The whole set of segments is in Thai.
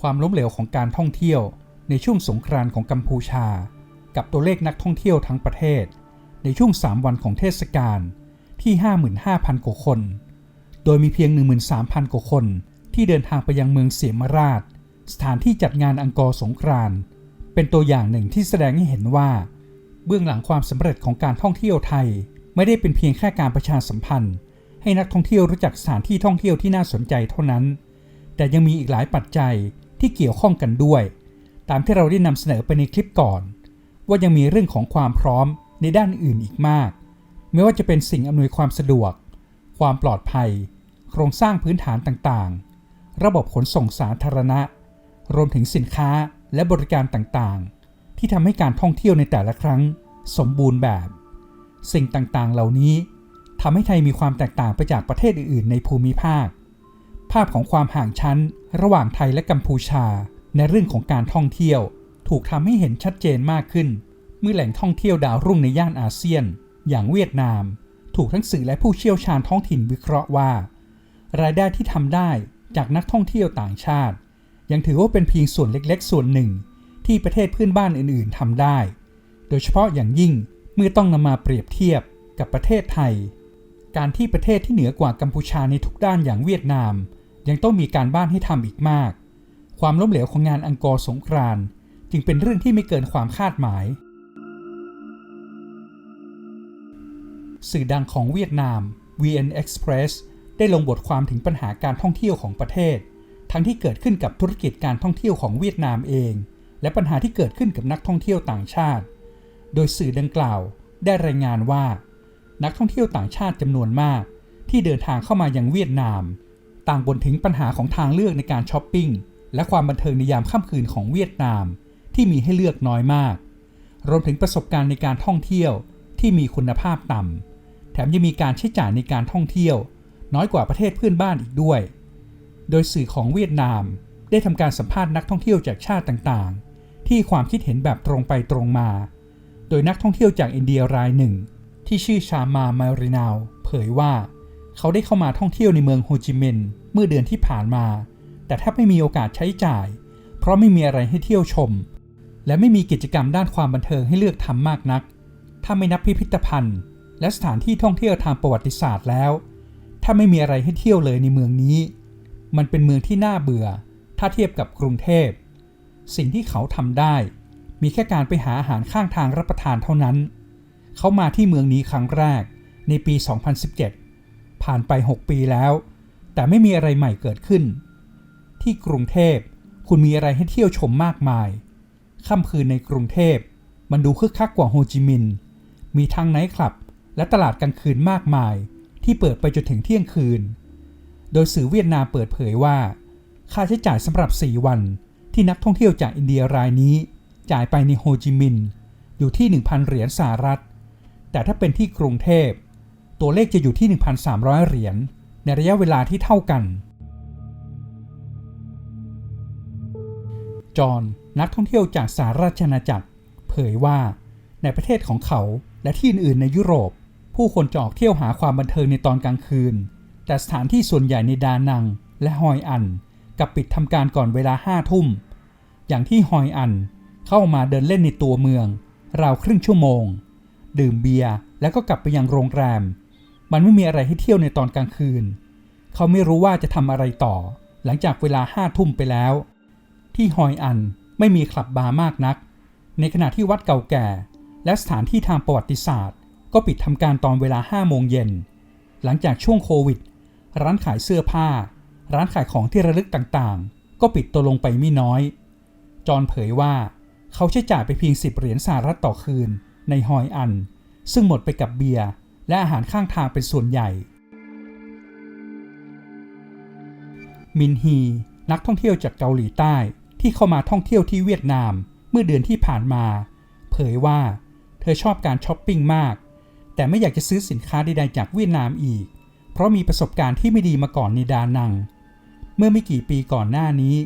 ความล้มเหลวของการท่องเที่ยวในช่วงสงกรานต์ของกัมพูชา กับตัวเลขนักท่องเที่ยวทั้งประเทศ ในช่วง 3 วันของเทศกาลที่ 55,000 กว่าคน โดยมีเพียง 13,000 กว่าคนที่เดินทางไปยังเมืองเสียมราช สถานที่จัดงานอังกอร์สงกรานต์เป็นตัวอย่างหนึ่งที่แสดงให้เห็นว่า เบื้องหลังความสำเร็จของการท่องเที่ยวไทย ไม่ได้เป็นเพียงแค่การประชาสัมพันธ์ ให้นักท่องเที่ยวรู้จักสถานที่ท่องเที่ยวที่น่าสนใจเท่านั้น แต่ยังมีอีกหลายปัจจัย ที่เกี่ยวข้องกันด้วย ตามที่เราได้นำเสนอไปในคลิปก่อน ว่ายังมีเรื่องของความพร้อมในด้านอื่นอีกมาก ไม่ว่าจะเป็นสิ่งอำนวยความสะดวก ความปลอดภัย โครงสร้างพื้นฐานต่างๆ ระบบขนส่งสาธารณะ รวมถึงสินค้าและบริการต่างๆ ที่ทำให้การท่องเที่ยวในแต่ละครั้งสมบูรณ์แบบ สิ่งต่างๆ เหล่านี้ทำให้ไทยมีความแตกต่างไปจากประเทศอื่นๆ ในภูมิภาค ภาพของความห่างชั้น ระหว่างไทยและกัมพูชา ในเรื่องของการท่องเที่ยว ถูกทำให้เห็นชัดเจนมากขึ้น เมื่อแหล่งท่องเที่ยวดาวรุ่งในย่านอาเซียน อย่างเวียดนาม ถูกทั้งสื่อและผู้เชี่ยวชาญท้องถิ่นวิเคราะห์ว่า รายได้ที่ทำได้จากนักท่องเที่ยวต่างชาติ ยังถือว่าเป็นเพียงส่วนเล็กๆ ส่วนหนึ่ง ที่ประเทศเพื่อนบ้านอื่นๆทำได้ โดยเฉพาะอย่างยิ่งเมื่อต้องนำมาเปรียบเทียบกับประเทศไทย การที่ประเทศที่เหนือกว่ากัมพูชาในทุกด้านอย่างเวียดนาม ยังต้องมีการบ้านให้ทำอีกมาก ความล้มเหลวของงานอังกอร์สงกรานจึงเป็นเรื่องที่ไม่เกินความคาดหมาย สื่อดังของเวียดนาม VN Express ได้ลงบทความถึงปัญหาการท่องเที่ยวของประเทศ ทั้งที่เกิดขึ้นกับธุรกิจการท่องเที่ยวของเวียดนามเอง และปัญหาที่เกิดขึ้นกับนักท่องเที่ยวต่างชาติ โดยสื่อดังกล่าวได้รายงานว่า นักท่องเที่ยวต่างชาติจำนวนมาก ที่เดินทางเข้ามายังเวียดนาม ต่างบ่นถึงปัญหาของทางเลือกในการช้อปปิ้งและความบันเทิงในยามค่ำคืนของเวียดนาม ที่มีให้เลือกน้อยมาก รวมถึงประสบการณ์ในการท่องเที่ยวที่มีคุณภาพต่ำแถมยังมีการใช้จ่ายในการท่องเที่ยว น้อยกว่าประเทศเพื่อนบ้านอีกด้วย โดยสื่อของเวียดนามได้ทำการสัมภาษณ์นักท่องเที่ยวจากชาติต่างๆ ที่ความคิดเห็นแบบตรงไปตรงมา โดยนักท่องเที่ยวจากอินเดียรายหนึ่ง ที่ชื่อชามามารินาวเผยว่า เขาได้เข้ามาท่องเที่ยวในเมืองโฮจิมินห์เมื่อเดือนที่ผ่านมา แต่แทบไม่มีโอกาสใช้จ่าย เพราะไม่มีอะไรให้เที่ยวชม และไม่มีกิจกรรมด้านความบันเทิงให้เลือกทำมากนัก ถ้าไม่นับพิพิธภัณฑ์ และสถานที่ท่องเที่ยวทางประวัติศาสตร์แล้ว ถ้าไม่มีอะไรให้เที่ยวเลยในเมืองนี้ มันเป็นเมืองที่น่าเบื่อ ถ้าเทียบกับกรุงเทพ สิ่งที่เขาทำได้ มีแค่การไปหาอาหารข้างทางรับประทานเท่านั้น เขามาที่เมืองนี้ครั้งแรกในปี 2017 ผ่านไป 6 ปีแล้ว แต่ไม่มีอะไรใหม่เกิดขึ้น ที่กรุงเทพคุณมีอะไรให้เที่ยวชมมากมาย ค่ำคืนในกรุงเทพมันดูคึกคักกว่าโฮจิมินห์มีทั้งไนท์คลับ และตลาดกลางคืนมากมาย ที่เปิดไปจนถึงเที่ยงคืน โดยสื่อเวียดนามเปิดเผยว่า ค่าใช้จ่ายสำหรับ 4 วัน ที่นักท่องเที่ยวจากอินเดียรายนี้ จ่ายไปในโฮจิมินห์อยู่ที่ 1,000 เหรียญสหรัฐ แต่ถ้าเป็นที่กรุงเทพ ตัวเลขจะอยู่ที่ 1,300 เหรียญในระยะเวลาที่เท่ากัน จอห์นนักท่องเที่ยวจากสหราชอาณาจักร เผยว่าในประเทศของเขาและที่อื่นๆในยุโรป ผู้คนจะออกเที่ยวหาความบันเทิงในตอนกลางคืน แต่สถานที่ส่วนใหญ่ในดานังและฮอยอันกับปิดทำการก่อนเวลาห้าทุ่ม อย่างที่ฮอยอันเข้ามาเดินเล่นในตัวเมือง ราวครึ่งชั่วโมง ดื่มเบียร์แล้วก็กลับไปยังโรงแรม มันไม่มีอะไรให้เที่ยวในตอนกลางคืน เขาไม่รู้ว่าจะทำอะไรต่อ หลังจากเวลาห้าทุ่มไปแล้ว ที่ฮอยอันไม่มีคลับบาร์มากนัก ในขณะที่วัดเก่าแก่ และสถานที่ทางประวัติศาสตร์ ก็ปิดทำการตอนเวลา5โมงเย็น หลังจากช่วงโควิด ร้านขายเสื้อผ้า ร้านขายของที่ระลึกต่างๆ ก็ปิดตัวลงไปไม่น้อย จอห์นเผยว่า เขาใช้จ่ายไปเพียง10เหรียญสหรัฐต่อคืนในฮอยอัน ซึ่งหมดไปกับเบียร์ และอาหารข้างทางเป็นส่วนใหญ่ มินฮี นักท่องเที่ยวจากเกาหลีใต้ที่เข้ามาท่องเที่ยวที่เวียดนามเมื่อเดือนที่ผ่านมา เผยว่าเธอชอบการช้อปปิ้งมาก แต่ไม่อยากจะซื้อสินค้าใดๆจากเวียดนามอีก เพราะมีประสบการณ์ที่ไม่ดีมาก่อนในดานัง เมื่อไม่กี่ปีก่อนหน้านี้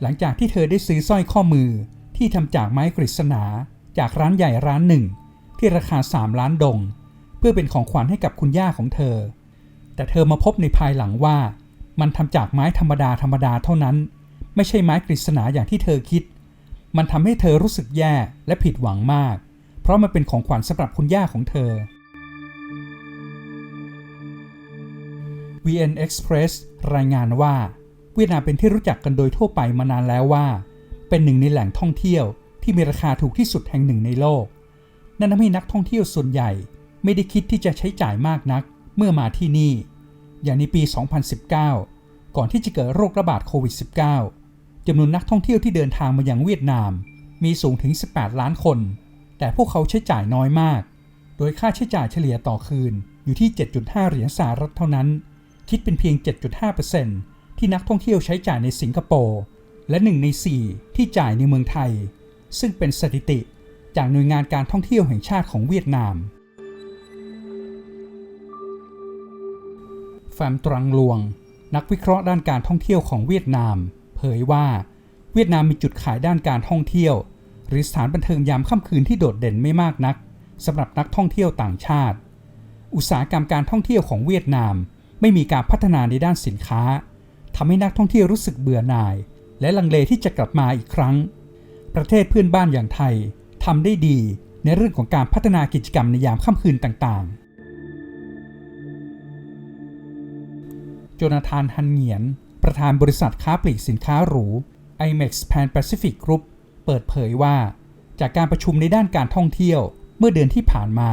หลังจากที่เธอได้ซื้อสร้อยข้อมือที่ทำจากไม้กฤษณาจากร้านใหญ่ร้านหนึ่ง ที่ราคา 3 ล้านดง เพื่อเป็นของขวัญให้กับคุณย่าของเธอ แต่เธอมาพบในภายหลังว่า มันทำจากไม้ธรรมดาธรรมดาเท่านั้น ไม่ใช่ไม้กฤษณาอย่างที่เธอคิด มันทำให้เธอรู้สึกแย่และผิดหวังมาก เพราะมันเป็นของขวัญสำหรับคุณย่าของเธอ VN Express รายงานว่า เวียดนามเป็นที่รู้จักกันโดยทั่วไปมานานแล้วว่า เป็นหนึ่งในแหล่งท่องเที่ยวที่มีราคาถูกที่สุดแห่งหนึ่งในโลก นั่นทำให้นักท่องเที่ยวส่วนใหญ่ ไม่ได้คิดที่จะใช้จ่ายมากนักเมื่อมาที่นี่ อย่างในปี 2019 ก่อนที่จะเกิดโรคระบาดโควิด -19 จำนวนนักท่องเที่ยวที่เดินทางมายังเวียดนาม มีสูงถึง 18 ล้านคน แต่พวกเขาใช้จ่ายน้อยมาก โดยค่าใช้จ่ายเฉลี่ยต่อคืนอยู่ที่ 7.5 เหรียญสหรัฐเท่านั้น คิดเป็นเพียง 7.5%ที่นักท่องเที่ยวใช้จ่ายในสิงคโปร์ และ1ใน4 ที่จ่ายในเมืองไทย ซึ่งเป็นสถิติจากหน่วยงานการท่องเที่ยวแห่งชาติของเวียดนาม แฟมตรังลวง นักวิเคราะห์ด้านการท่องเที่ยวของเวียดนาม เผยว่า เวียดนามมีจุดขายด้านการท่องเที่ยว หรือสถานบันเทิงยามค่ำคืนที่โดดเด่นไม่มากนักสำหรับนักท่องเที่ยวต่างชาติ อุตสาหกรรมการท่องเที่ยวของเวียดนาม ไม่มีการพัฒนาในด้านสินค้าทำให้นักท่องเที่ยวรู้สึกเบื่อหน่าย และลังเลที่จะกลับมาอีกครั้ง ประเทศเพื่อนบ้านอย่างไทยทำได้ดีในเรื่องของการพัฒนากิจกรรมในยามค่ำคืนต่าง โจนาธานฮันเงียน ประธานบริษัทค้าปลีกสินค้าหรู IMEX Pan Pacific Group เปิดเผยว่า จากการประชุมในด้านการท่องเที่ยวเมื่อเดือนที่ผ่านมา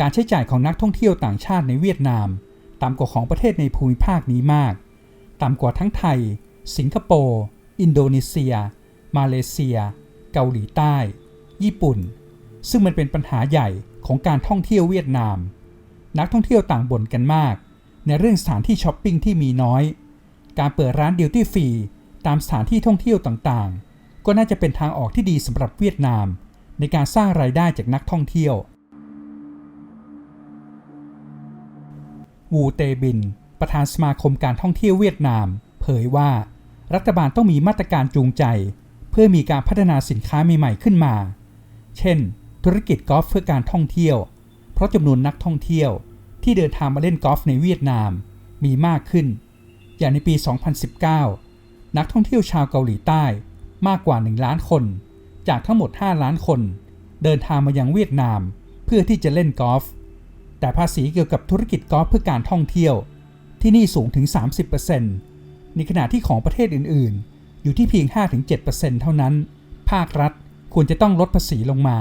การใช้จ่ายของนักท่องเที่ยวต่างชาติในเวียดนามต่ำกว่าของประเทศในภูมิภาคนี้มาก ต่ำกว่าทั้งไทย สิงคโปร์ อินโดนีเซีย มาเลเซีย เกาหลีใต้ ญี่ปุ่น ซึ่งมันเป็นปัญหาใหญ่ของการท่องเที่ยวเวียดนาม นักท่องเที่ยวต่างบ่นกันมาก ในเรื่องสถานที่ช้อปปิ้งที่มีน้อย การเปิดร้านดิวตี้ฟรีตามสถานที่ท่องเที่ยวต่างๆ ก็น่าจะเป็นทางออกที่ดีสำหรับเวียดนาม ในการสร้างรายได้จากนักท่องเที่ยว วูเตบิน ประธานสมาคมการท่องเที่ยวเวียดนาม เผยว่า รัฐบาลต้องมีมาตรการจูงใจ เพื่อมีการพัฒนาสินค้าใหม่ๆขึ้นมา เช่น ธุรกิจกอล์ฟเพื่อการท่องเที่ยว เพราะจำนวนนักท่องเที่ยว ที่เดินทางมาเล่นกอล์ฟในเวียดนามมีมากขึ้น อย่างในปี 2019 นักท่องเที่ยวชาวเกาหลีใต้มากกว่า 1 ล้านคน จากทั้งหมด 5 ล้านคน เดินทางมายังเวียดนาม เพื่อที่จะเล่นกอล์ฟ แต่ภาษีเกี่ยวกับธุรกิจกอล์ฟเพื่อการท่องเที่ยว ที่นี่สูงถึง 30%ในขณะที่ของประเทศอื่น ๆ อยู่ที่เพียง 5-7%เท่านั้น ภาครัฐควรจะต้องลดภาษีลงมา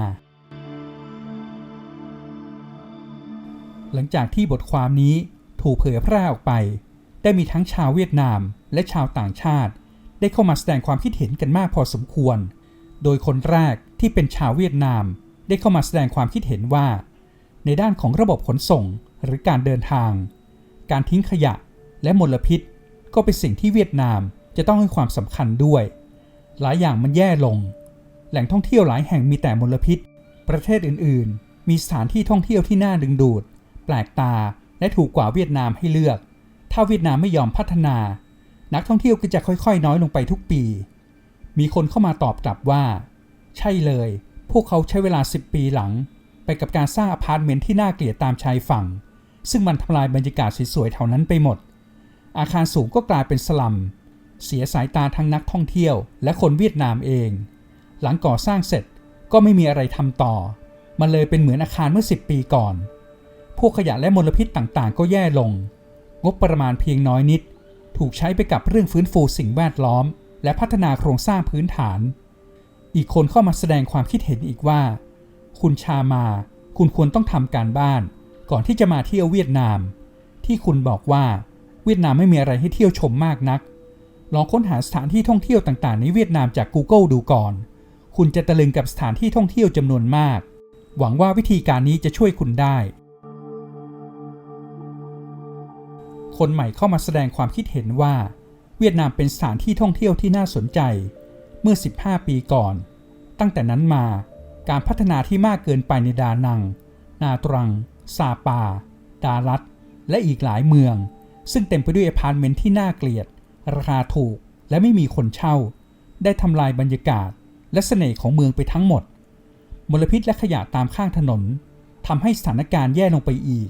หลังจากที่บทความนี้ถูกเผยแพร่ออกไป ได้มีทั้งชาวเวียดนามและชาวต่างชาติ ได้เข้ามาแสดงความคิดเห็นกันมากพอสมควร โดยคนแรกที่เป็นชาวเวียดนาม ได้เข้ามาแสดงความคิดเห็นว่า ในด้านของระบบขนส่งหรือการเดินทาง การทิ้งขยะและมลพิษ ก็เป็นสิ่งที่เวียดนามจะต้องให้ความสำคัญด้วย หลายอย่างมันแย่ลง แหล่งท่องเที่ยวหลายแห่งมีแต่มลพิษ ประเทศอื่น ๆ มีสถานที่ท่องเที่ยวที่น่าดึงดูด แปลกตาและถูกกว่าเวียดนามให้เลือก ถ้าเวียดนามไม่ยอมพัฒนา นักท่องเที่ยวก็จะค่อยๆ น้อยลงไปทุกปี มีคนเข้ามาตอบกลับว่า ใช่เลย พวกเขาใช้เวลา 10 ปีหลัง ไปกับการสร้างอพาร์ตเมนต์ที่น่าเกลียดตามชายฝั่ง ซึ่งมันทำลายบรรยากาศสวยๆแถวนั้นไปหมด อาคารสูงก็กลายเป็นสลัม เสียสายตาทั้งนักท่องเที่ยวและคนเวียดนามเอง หลังก่อสร้างเสร็จก็ไม่มีอะไรทำต่อ มันเลยเป็นเหมือนอาคารเมื่อ 10 ปีก่อน พวกขยะและมลพิษต่างๆ ก็แย่ลง งบประมาณเพียงน้อยนิด ถูกใช้ไปกับเรื่องฟื้นฟูสิ่งแวดล้อม และพัฒนาโครงสร้างพื้นฐาน อีกคนเข้ามาแสดงความคิดเห็นอีกว่า คุณชามา คุณควรต้องทำการบ้าน ก่อนที่จะมาเที่ยวเวียดนาม ที่คุณบอกว่าเวียดนามไม่มีอะไรให้เที่ยวชมมากนัก ลองค้นหาสถานที่ท่องเที่ยวต่างๆ ในเวียดนามจาก Google ดูก่อน คุณจะตะลึงกับสถานที่ท่องเที่ยวจำนวนมาก หวังว่าวิธีการนี้จะช่วยคุณได้ คนใหม่เข้ามาแสดงความคิดเห็นว่า เวียดนามเป็นสถานที่ท่องเที่ยวที่น่าสนใจ เมื่อ 15 ปีก่อน ตั้งแต่นั้นมาการพัฒนาที่มากเกินไปในดานัง นาตรัง ซาปา ดาลัด และอีกหลายเมือง ซึ่งเต็มไปด้วยอพาร์ตเมนต์ที่น่าเกลียด ราคาถูกและไม่มีคนเช่า ได้ทำลายบรรยากาศ และเสน่ห์ของเมืองไปทั้งหมด มลพิษและขยะตามข้างถนนทำให้สถานการณ์แย่ลงไปอีก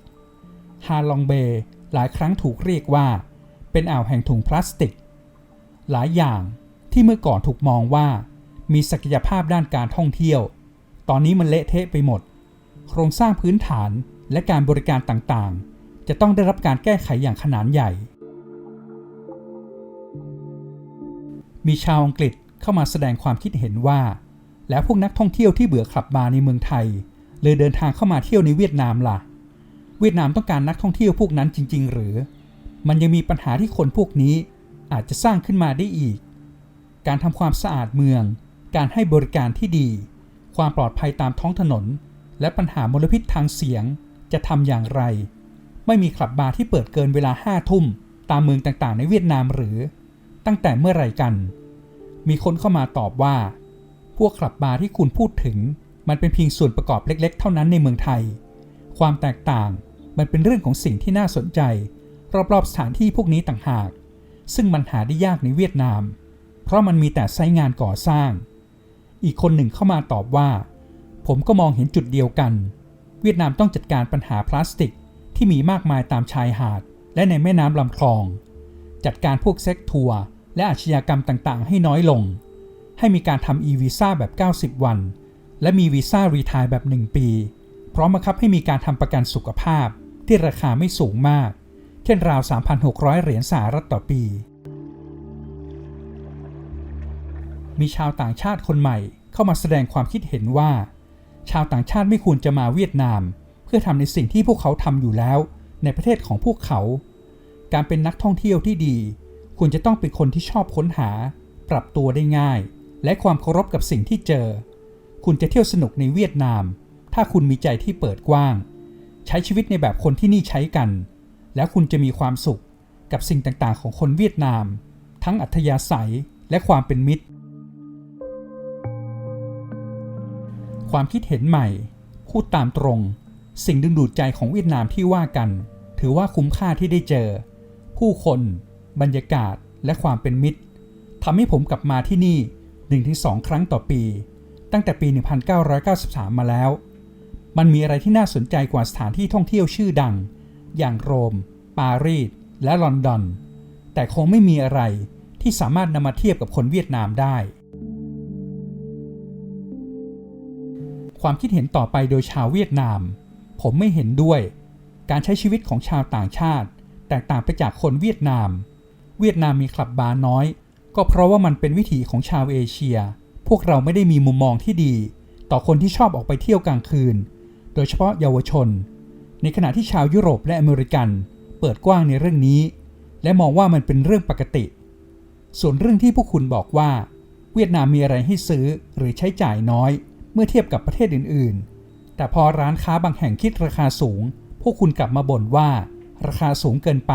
ฮาลองเบย์ หลายครั้งถูกเรียกว่า เป็นอ่าวแห่งถุงพลาสติก หลายอย่างที่เมื่อก่อนถูกมองว่า มีศักยภาพด้านการท่องเที่ยว ตอนนี้มันเละเทะไปหมด โครงสร้างพื้นฐานและการบริการต่างๆ จะต้องได้รับการแก้ไขอย่างขนาดใหญ่ มีชาวอังกฤษเข้ามาแสดงความคิดเห็นว่า แล้วพวกนักท่องเที่ยวที่เบื่อคลับบาร์ในเมืองไทย เลยเดินทางเข้ามาเที่ยวในเวียดนามล่ะ เวียดนามต้องการนักท่องเที่ยวพวกนั้นจริง ๆ หรือ มันยังมีปัญหาที่คนพวกนี้อาจจะสร้างขึ้นมาได้อีก การทำความสะอาดเมือง การให้บริการที่ดี ความปลอดภัยตามท้องถนน และปัญหามลพิษทางเสียงจะทำอย่างไร ไม่มีคลับบาร์ที่เปิดเกินเวลาห้าทุ่มตามเมืองต่างๆ ในเวียดนามหรือ ตั้งแต่เมื่อไหร่กัน มีคนเข้ามาตอบว่า พวกคลับบาร์ที่คุณพูดถึง มันเป็นเพียงส่วนประกอบเล็ก ๆ เท่านั้นในเมืองไทย ความแตกต่างมันเป็นเรื่องของสิ่งที่น่าสนใจ รอบๆสถานที่พวกนี้ต่างหาก ซึ่งมันหาได้ยากในเวียดนาม เพราะมันมีแต่ไซงานก่อสร้าง อีกคนหนึ่งเข้ามาตอบว่า ผมก็มองเห็นจุดเดียวกัน เวียดนามต้องจัดการปัญหาพลาสติกที่มีมากมายตามชายหาด และในแม่น้ำลำคลอง จัดการพวกเซ็กทัวร์และอาชญากรรมต่างๆ ให้น้อยลง ให้มีการทำ e-visa แบบ 90 วัน และมีวีซ่ารีทายแบบ 1 ปี พร้อมบังคับให้มีการทำประกันสุขภาพที่ราคาไม่สูงมาก เช่นราว 3,600 เหรียญสหรัฐต่อปี มีชาวต่างชาติคนใหม่เข้ามาแสดงความคิดเห็นว่า ชาวต่างชาติไม่ควรจะมาเวียดนาม เพื่อทำในสิ่งที่พวกเขาทำอยู่แล้ว ในประเทศของพวกเขา การเป็นนักท่องเที่ยวที่ดีควรจะต้องเป็นคนที่ชอบค้นหา ปรับตัวได้ง่าย และความเคารพกับสิ่งที่เจอ คุณจะเที่ยวสนุกในเวียดนาม ถ้าคุณมีใจที่เปิดกว้าง ใช้ชีวิตในแบบคนที่นี่ใช้กัน แล้วคุณจะมีความสุขกับสิ่งต่างๆ ของคนเวียดนาม ทั้งอัธยาศัยและความเป็นมิตร ความคิดเห็นใหม่ พูดตามตรง สิ่งดึงดูดใจของเวียดนามที่ว่ากัน ถือว่าคุ้มค่าที่ได้เจอ ผู้คน บรรยากาศและความเป็นมิตรทำให้ผมกลับมาที่นี่ 1-2 ครั้งต่อปี ตั้งแต่ปี 1993 มาแล้ว มันมีอะไรที่น่าสนใจกว่าสถานที่ท่องเที่ยวชื่อดัง อย่างโรม ปารีส และลอนดอน แต่คงไม่มีอะไรที่สามารถนำมาเทียบกับคนเวียดนามได้ ความคิดเห็นต่อไปโดยชาวเวียดนาม ผมไม่เห็นด้วย การใช้ชีวิตของชาวต่างชาติ แตกต่างไปจากคนเวียดนาม เวียดนามมีคลับบาร์น้อย ก็เพราะว่ามันเป็นวิถีของชาวเอเชีย พวกเราไม่ได้มีมุมมองที่ดี ต่อคนที่ชอบออกไปเที่ยวกลางคืน โดยเฉพาะเยาวชน ในขณะที่ชาวยุโรปและอเมริกัน เปิดกว้างในเรื่องนี้ และมองว่ามันเป็นเรื่องปกติ ส่วนเรื่องที่พวกคุณบอกว่า เวียดนามมีอะไรให้ซื้อหรือใช้จ่ายน้อย เมื่อเทียบกับประเทศอื่น ๆ แต่พอร้านค้าบางแห่งคิดราคาสูง พวกคุณกลับมาบ่นว่า ราคาสูงเกินไป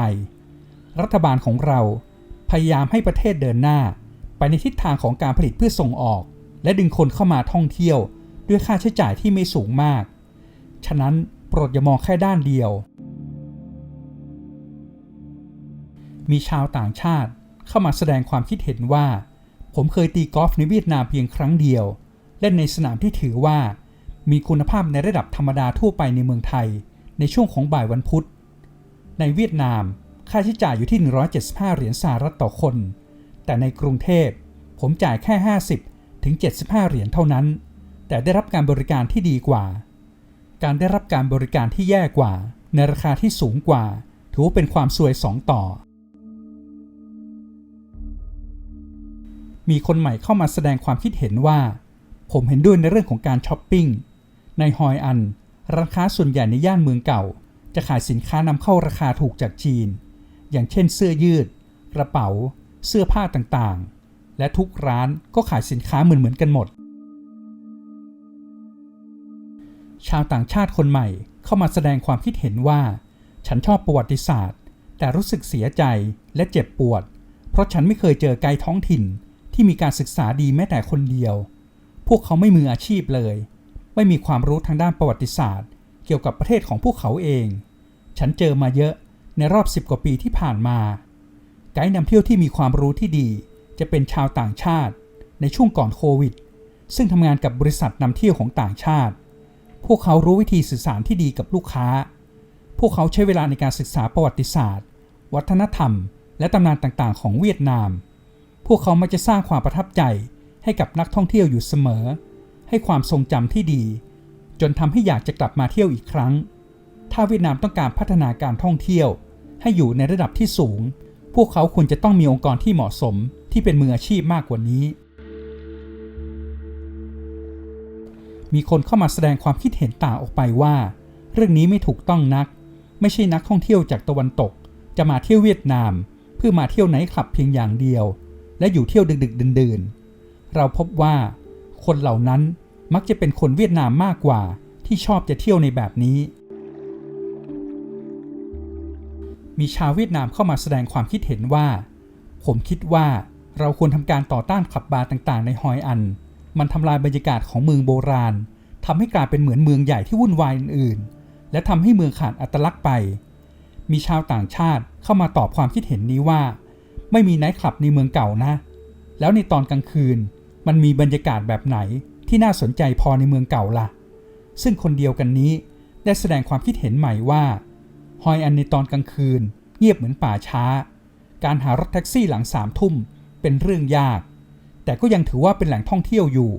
รัฐบาลของเรา พยายามให้ประเทศเดินหน้า ไปในทิศทางของการผลิตเพื่อส่งออก และดึงคนเข้ามาท่องเที่ยว ด้วยค่าใช้จ่ายที่ไม่สูงมาก ฉะนั้นโปรดอย่ามองแค่ด้านเดียว มีชาวต่างชาติเข้ามาแสดงความคิดเห็นว่า ผมเคยตีกอล์ฟในเวียดนามเพียงครั้งเดียว เล่นในสนามที่ถือว่า มีคุณภาพในระดับธรรมดาทั่วไปในเมืองไทย ในช่วงของบ่ายวันพุธ ในเวียดนามค่าใช้จ่ายอยู่ที่ 175 เหรียญสหรัฐต่อคน แต่ในกรุงเทพ ผมจ่ายแค่ 50 ถึง 75 เหรียญเท่านั้น แต่ได้รับการบริการที่ดีกว่า การได้รับการบริการที่แย่กว่า ในราคาที่สูงกว่า ถือว่าเป็นความซวยสองต่อ มีคนใหม่เข้ามาแสดงความคิดเห็นว่า ผมเห็นด้วยในเรื่องของการช้อปปิ้ง ในฮอยอัน ร้านค้าส่วนใหญ่ในย่านเมืองเก่า จะขายสินค้านำเข้าราคาถูกจากจีน อย่างเช่นเสื้อยืด กระเป๋า เสื้อผ้าต่างๆ และทุกร้านก็ขายสินค้าเหมือนๆกันหมด ชาวต่างชาติคนใหม่เข้ามาแสดงความคิดเห็นว่า ฉันชอบประวัติศาสตร์ แต่รู้สึกเสียใจและเจ็บปวด เพราะฉันไม่เคยเจอไกด์ท้องถิ่นที่มีการศึกษาดีแม้แต่คนเดียว พวกเขาไม่มืออาชีพเลย ไม่มีความรู้ทางด้านประวัติศาสตร์ เกี่ยวกับประเทศของพวกเขาเอง ฉันเจอมาเยอะในรอบ10กว่าปีที่ผ่านมา ไกด์นำเที่ยวที่มีความรู้ที่ดี จะเป็นชาวต่างชาติ ในช่วงก่อนโควิด ซึ่งทำงานกับบริษัทนำเที่ยวของต่างชาติ พวกเขารู้วิธีสื่อสารที่ดีกับลูกค้า พวกเขาใช้เวลาในการศึกษาประวัติศาสตร์ วัฒนธรรม และตำนานต่างๆ ของเวียดนาม พวกเขามักจะสร้างความประทับใจให้กับนักท่องเที่ยวอยู่เสมอ ให้ความทรงจำที่ดี จนทำให้อยากจะกลับมาเที่ยวอีกครั้ง ถ้าเวียดนามต้องการพัฒนาการท่องเที่ยว ให้อยู่ในระดับที่สูง พวกเขาควรจะต้องมีองค์กรที่เหมาะสมที่เป็นมืออาชีพมากกว่านี้ มีคนเข้ามาแสดงความคิดเห็นต่างออกไปว่า เรื่องนี้ไม่ถูกต้องนัก ไม่ใช่นักท่องเที่ยวจากตะวันตก จะมาเที่ยวเวียดนาม เพื่อมาเที่ยวไหนท์คลับเพียงอย่างเดียว และอยู่เที่ยวดึกๆดื่นๆ เราพบว่า คนเหล่านั้นมักจะเป็นคนเวียดนามมากกว่าที่ชอบจะเที่ยวในแบบนี้ มีชาวเวียดนามเข้ามาแสดงความคิดเห็นว่า ผมคิดว่าเราควรทำการต่อต้านขับบาร์ต่างๆ ในฮอยอัน มันทำลายบรรยากาศของเมืองโบราณทำให้กลายเป็นเหมือนเมืองใหญ่ที่วุ่นวายอื่นๆ และทำให้เมืองขาดอัตลักษณ์ไป มีชาวต่างชาติเข้ามาตอบความคิดเห็นนี้ว่า ไม่มีไนท์คลับในเมืองเก่านะ แล้วในตอนกลางคืน มันมีบรรยากาศแบบไหนที่น่าสนใจพอในเมืองเก่าล่ะ ซึ่งคนเดียวกันนี้ได้แสดงความคิดเห็นใหม่ว่าฮอยอันในตอนกลางคืน เงียบเหมือนป่าช้า การหารถแท็กซี่หลังสามทุ่มเป็นเรื่องยาก แต่ก็ยังถือว่าเป็นแหล่งท่องเที่ยวอยู่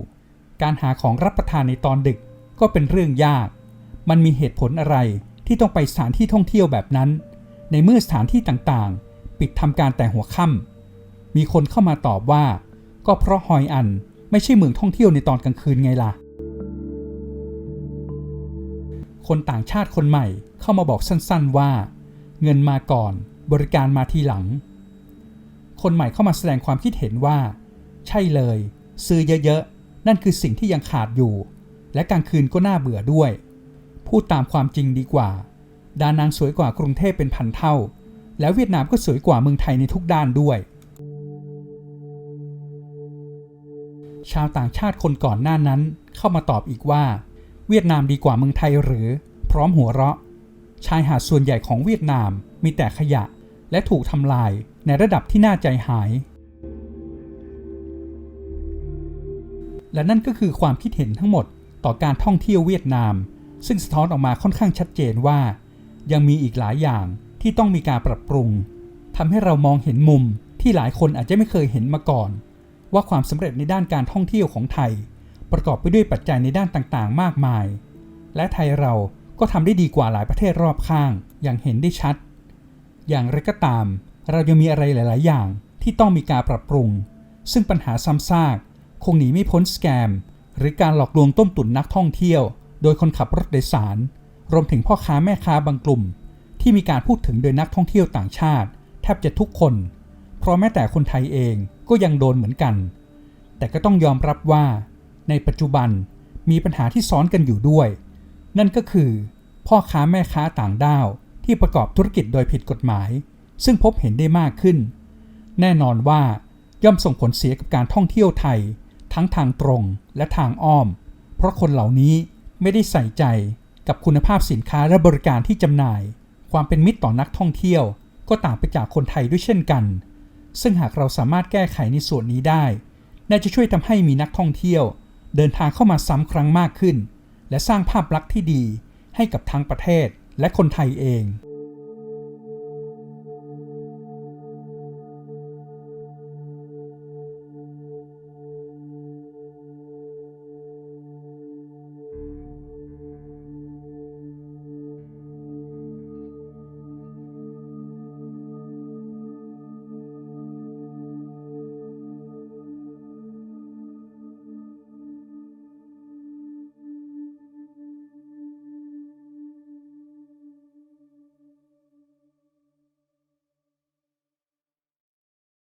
การหาของรับประทานในตอนดึกก็เป็นเรื่องยาก มันมีเหตุผลอะไรที่ต้องไปสถานที่ท่องเที่ยวแบบนั้น ในเมื่อสถานที่ต่างๆ ปิดทำการแต่หัวค่ำมีคนเข้ามาตอบว่า ก็เพราะฮอยอันไม่ใช่เมืองท่องเที่ยวในตอนกลางคืนไงล่ะ คนต่างชาติคนใหม่เข้ามาบอกสั้นๆว่า เงินมาก่อน บริการมาทีหลัง คนใหม่เข้ามาแสดงความคิดเห็นว่า ใช่เลย ซื้อเยอะๆ นั่นคือสิ่งที่ยังขาดอยู่ และกลางคืนก็น่าเบื่อด้วย พูดตามความจริงดีกว่า ดานังสวยกว่ากรุงเทพเป็นพันเท่า แล้วเวียดนามก็สวยกว่าเมืองไทยในทุกด้านด้วย ชาวต่างชาติคนก่อนหน้านั้นเข้ามาตอบอีกว่า เวียดนามดีกว่าเมืองไทยหรือ พร้อมหัวเราะ ชายหาดส่วนใหญ่ของเวียดนามมีแต่ขยะและถูกทำลายในระดับที่น่าใจหาย และนั่นก็คือความคิดเห็นทั้งหมดต่อการท่องเที่ยวเวียดนาม ซึ่งสะท้อนออกมาค่อนข้างชัดเจนว่า ยังมีอีกหลายอย่างที่ต้องมีการปรับปรุงทำให้เรามองเห็นมุมที่หลายคนอาจจะไม่เคยเห็นมาก่อน ว่าความสำเร็จในด้านการท่องเที่ยวของไทย ประกอบไปด้วยปัจจัยในด้านต่างๆ มากมาย และไทยเราก็ทำได้ดีกว่าหลายประเทศรอบข้าง อย่างเห็นได้ชัด อย่างไรก็ตาม เรายังมีอะไรหลาย ๆ อย่างที่ต้องมีการปรับปรุง ซึ่งปัญหาซ้ำซาก คงหนีไม่พ้นสแกม หรือการหลอกลวงต้มตุ๋นนักท่องเที่ยว โดยคนขับรถโดยสาร รวมถึงพ่อค้าแม่ค้าบางกลุ่ม ที่มีการพูดถึงโดยนักท่องเที่ยวต่างชาติ แทบจะทุกคน เพราะแม้แต่คนไทยเองก็ยังโดนเหมือนกัน แต่ก็ต้องยอมรับว่า ในปัจจุบันมีปัญหาที่ซ้อนกันอยู่ด้วย นั่นก็คือ พ่อค้าแม่ค้าต่างด้าวที่ประกอบธุรกิจโดยผิดกฎหมาย ซึ่งพบเห็นได้มากขึ้น แน่นอนว่าย่อมส่งผลเสียกับการท่องเที่ยวไทย ทั้งทางตรงและทางอ้อม เพราะคนเหล่านี้ไม่ได้ใส่ใจกับคุณภาพสินค้าและบริการที่จำหน่าย ความเป็นมิตรต่อนักท่องเที่ยว ก็ต่างไปจากคนไทยด้วยเช่นกัน ซึ่งหากเราสามารถแก้ไขในส่วนนี้ได้ น่าจะช่วยทำให้มีนักท่องเที่ยว เดินทางเข้ามาซ้ำครั้งมากขึ้น และสร้างภาพลักษณ์ที่ดีให้กับทั้งประเทศและคนไทยเอง